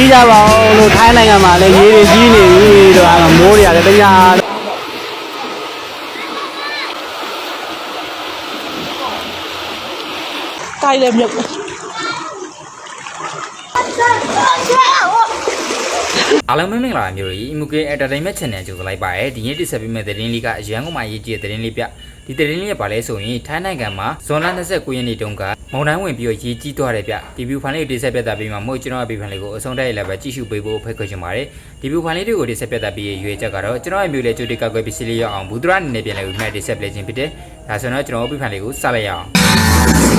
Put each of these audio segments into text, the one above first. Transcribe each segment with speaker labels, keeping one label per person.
Speaker 1: ကြည့်ကြပါဦးလို့ထိုင်းနိုင်ငံမှာလည်းရေတွေကြီးနေပြီတော့အဲ့မှာမိုးတွေကလည်းတညာတော့
Speaker 2: ကိုက်လည်းမြုပ်
Speaker 3: အားလုံးမင်္ဂလာပါမျိုးရီ MK Entertainment Channel ကြိုဆိုလိုက်ပါရစေဒီနေ့တိဆက်ပေးမယ့်သတင်းလေးကအရန်ကုန်မှာရေးကြည့်တဲ့သတင်းလေးပြ ဒီသတင်းလေးကဘာလဲဆိုရင်ထိုင်းနိုင်ငံမှာဇွန်လ29ရက်နေ့တုန်းကမုံတိုင်းဝင်ပြီးတော့ရေးကြီးသွားတယ်ဗျဒီဗီဒီယိုဖိုင်လေးကိုတိဆက်ပြသပေးမှာမဟုတ်ကျွန်တော်ရဲ့ဗီဒီယိုဖိုင်လေးကိုအဆုံးတက်ရလည်းပဲကြည့်ရှုပေးဖို့ဖိတ်ခေါ်ချင်ပါတယ်ဒီဗီဒီယိုဖိုင်လေးတွေကိုတိဆက်ပြသပေးရရွေးချက်ကတော့ကျွန်တော်ရဲ့မျိုးလေးကြိုတိကောက်ွယ်ပစ္စည်းလေးရောက်အောင်ဘူးဒရအနေနဲ့ပြန်လဲပြီးမှတိဆက်ပြခြင်းဖြစ်တယ်ဒါဆိုတော့ကျွန်တော်ဗီဒီယိုဖိုင်လေးကိုစလိုက်ရအောင်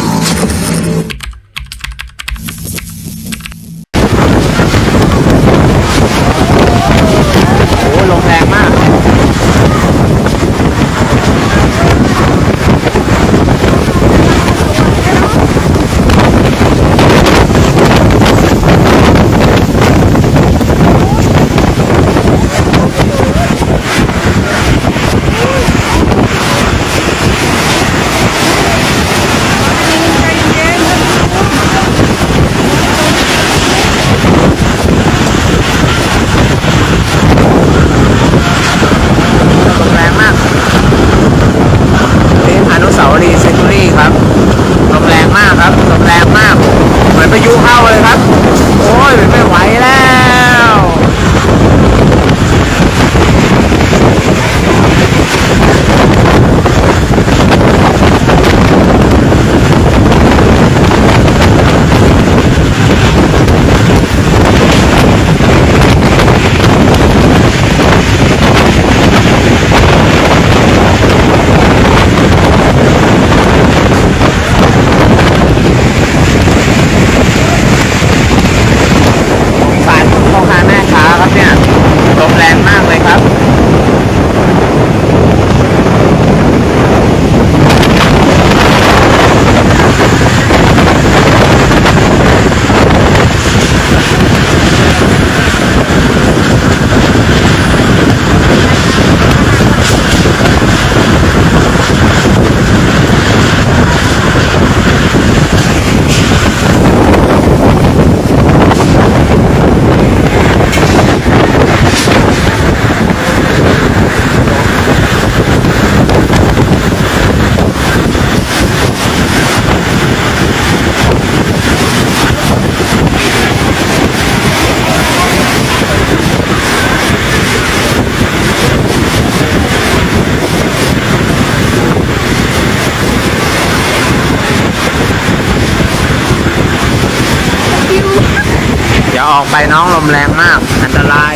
Speaker 1: อย่าออกไปน้องลมแรงมาก อันตราย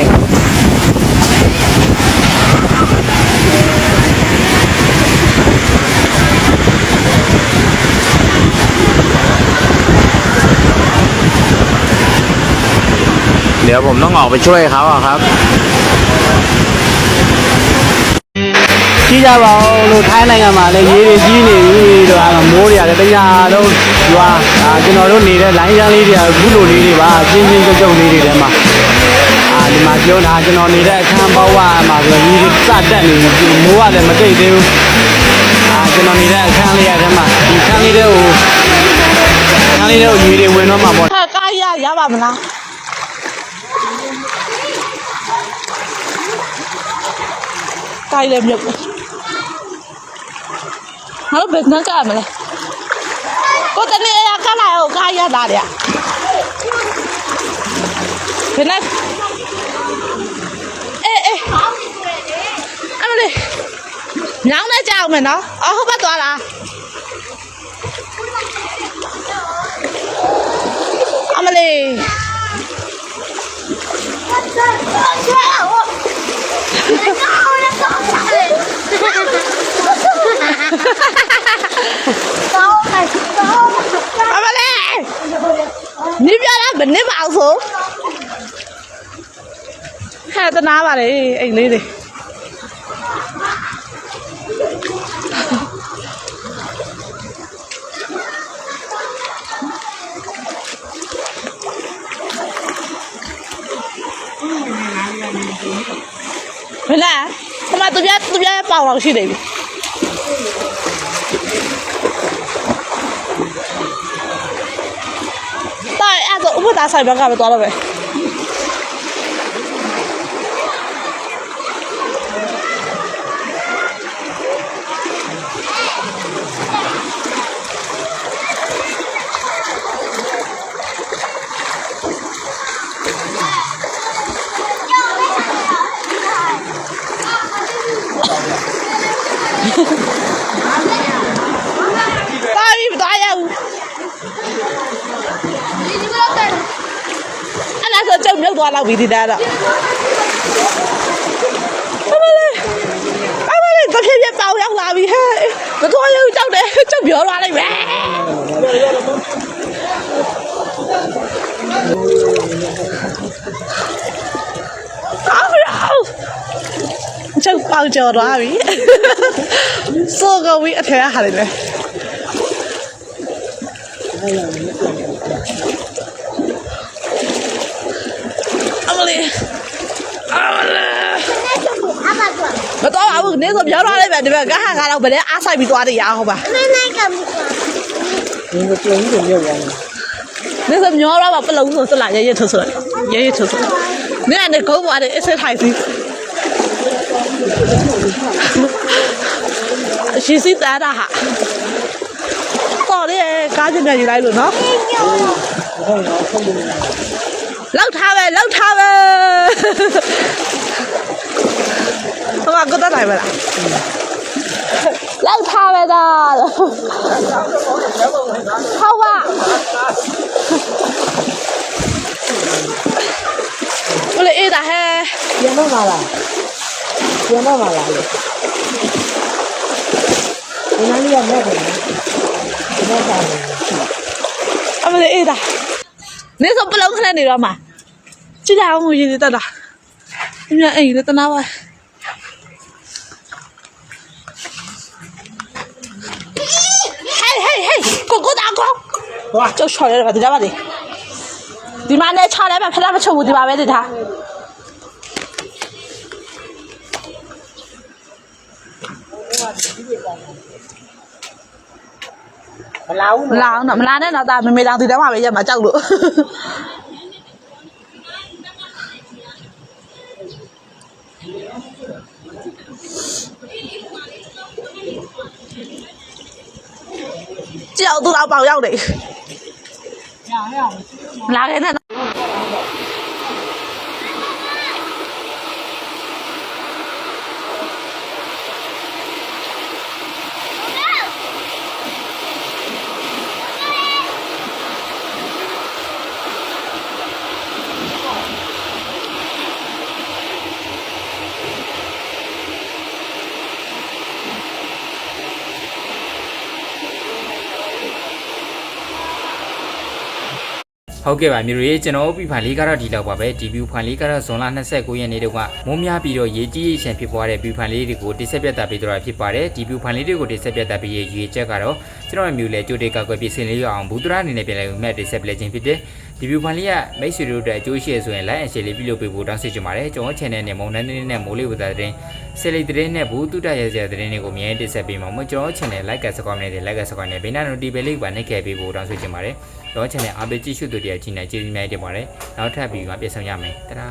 Speaker 1: เดี๋ยวผมต้องออกไปช่วยเขาอะครับ ကြည့်ကြပါဦးလို့ထိုင်းနိုင်ငံမှာလည်းရေတွေကြီးနေပြီတော့အဲ့မှာမိုးတွေကလည်းတညာတော့ရွာအာကျွန်တော်တို့နေတဲ့လိုင်းရန်လေးတွေကခုလိုလေးတွေပါပြင်းပြင်းကြုံကြုံလေးတွေထဲမှာအာဒီမှာပြောတာကျွန်တော်နေတဲ့အခန်းပေါက်ဝအမှာဆိုရေတွေစတက်နေပြီမိုးကလည်းမတိတ်သေးဘူးအာကျွန်တော်နေတဲ့အခန်းလေးရထဲမှာဒီအခန်းလေးတွေကိုအခန်းလေးတွေကိုရေတွေဝင်တော့မှာပေါ့
Speaker 2: ဟာကိုက်ရရပါမလားကိုက်လည်းမြုပ် ဟာဘယ်နှကမလဲကိုတနေ့ရခလာကိုကိုက်ရလာတယ်ဘယ်နဲ့အေးအေးအမလေးညောင်းနေကြအောင်မယ်နော်အော်ဟုတ်ပါသွားလားအမလေး အမလေးနိပြတာဘယ် နစ်မအောင်ဆိုဟဲ့တနာပါလေအိမ်လေးတွေဘယ်လဲခမသူပြသူပြပေါင်လောက်ရှိနေပြီ တာအဲ့ဒါဥပဒါဆိုင်ဘက်ကပဲသွား တော့ပဲတော့ကျုပ်မြုပ်သွားတော့ပြီဒီတန်းတော့အမလေးအမလေးတဖြည်းဖြည်းပေါင်ရောက်လာပြီဟဲ့မတော်ရုံကြောက်တယ်ကျုပ်ပြောသွားလိုက်မယ်အော်ရောကျုပ်ပေါင်ကျော်သွားပြီစိုးကဝီအထက်ဟာလေအမလေးအ မလေးမတော်ပါဘူးနေဆိုပြောတော့လိုက်ပဲဒီဘက်ကဟာကတော့ဗလဲအားဆိုင်ပြီးသွားတယ်ရအောင်ပါနေဆိုမျောတော့ပါပလုံဆိုစလာရရထဆိုရရထဆိုနေနဲ့ကုန်းပေါ်တဲ့အစ်စ်ထိုင်စီရှိစီတာတာဟာတော်လေကားကျင်နေယူလိုက်လို့နော် လောက်ထားပဲလောက်ထားပဲဟိုကကတော့နိုင်မလားလောက်ထားပဲဒါဟုတ်ပါဘယ်အေးတာဟဲ့
Speaker 4: ပြန်တော့မလားပြန်တော့မလားလေဒီနားလေးကမဲ့တယ်နော်မဲ့တာလေ
Speaker 2: အမလေးအေးတာနေစပလုံးခနဲ့နေတော့မှာ ကြည့်ရအောင်ရေတက်တာအမြအိမ်လေးတနာပါဟေးဟေးဟေးကိုကိုတာကိုဝါကြောက်ချော်ရတာဒီကြပါဒီဒီမနဲ့ချားလဲမဖလားမချုပ်ဘူးဒီပါပဲဒီသား
Speaker 4: မလာဘူး
Speaker 2: မလာအောင်တော့မလာနဲ့တော့ဒါမေမေတောင်ဒီတန်းမှာပဲရက်မှာကြောက်လို့ သူတော့ပေါက်ရောက်တယ်မလာခဲ့နဲ့တော့
Speaker 3: ဟုတ်ကဲ့ပါမျိုးရေကျွန်တော်ပြဖိုင်လေးကတော့ဒီလောက်ပါပဲဒီဗျူဖိုင်လေးကတော့ဇွန်လ29ရက်နေ့တုန်းကမိုးများပြီးတော့ရေကြီးရေရှမ်းဖြစ်ပွားတဲ့ဗျူဖိုင်လေးတွေကိုတိဆက်ပြတ်တာပေးတော့တာဖြစ်ပါတယ်ဒီဗျူဖိုင်လေးတွေကိုတိဆက်ပြတ်တာပေးရရွေချက်ကတော့ကျွန်တော်မျိုးလေကြိုတေကောက်ွယ်ပြင်ဆင်လေးရအောင်ဘူတရာအနေနဲ့ပြန်လဲမဲ့တိဆက်ပလဲခြင်းဖြစ်တဲ့ဒီဗျူဖိုင်လေးကမိတ်ဆွေတို့အတွက်အကျိုးရှိရဆိုရင် like and share လေးပြုလုပ်ပေးဖို့တောင်းဆိုချင်ပါတယ်ကျွန်တော် channel နဲ့မုံနန်းတင်းနဲ့မိုးလေးဝသတဲ့ဆက်လေးတဲ့နဲ့ဘူးတုတရရတဲ့တဲ့တွေကိုအမြဲတိဆက်ပေးမှာမို့ကျွန်တော် channel like ကစကွန်နဲ့ like ကစကွန်နဲ့ဘေးနာ notification လေးပါနှိပ်ခဲ့ပေးဖို့တောင်းဆိုချင်ပါတယ် တော့ channel အားပေးကြည့်ရှုသူတွေအချင်းနဲ့ကျေးဇူးများတင်ပါတယ်နောက်ထပ်ဗီဒီယိုမှာပြန်ဆောင်ရမယ်တရာ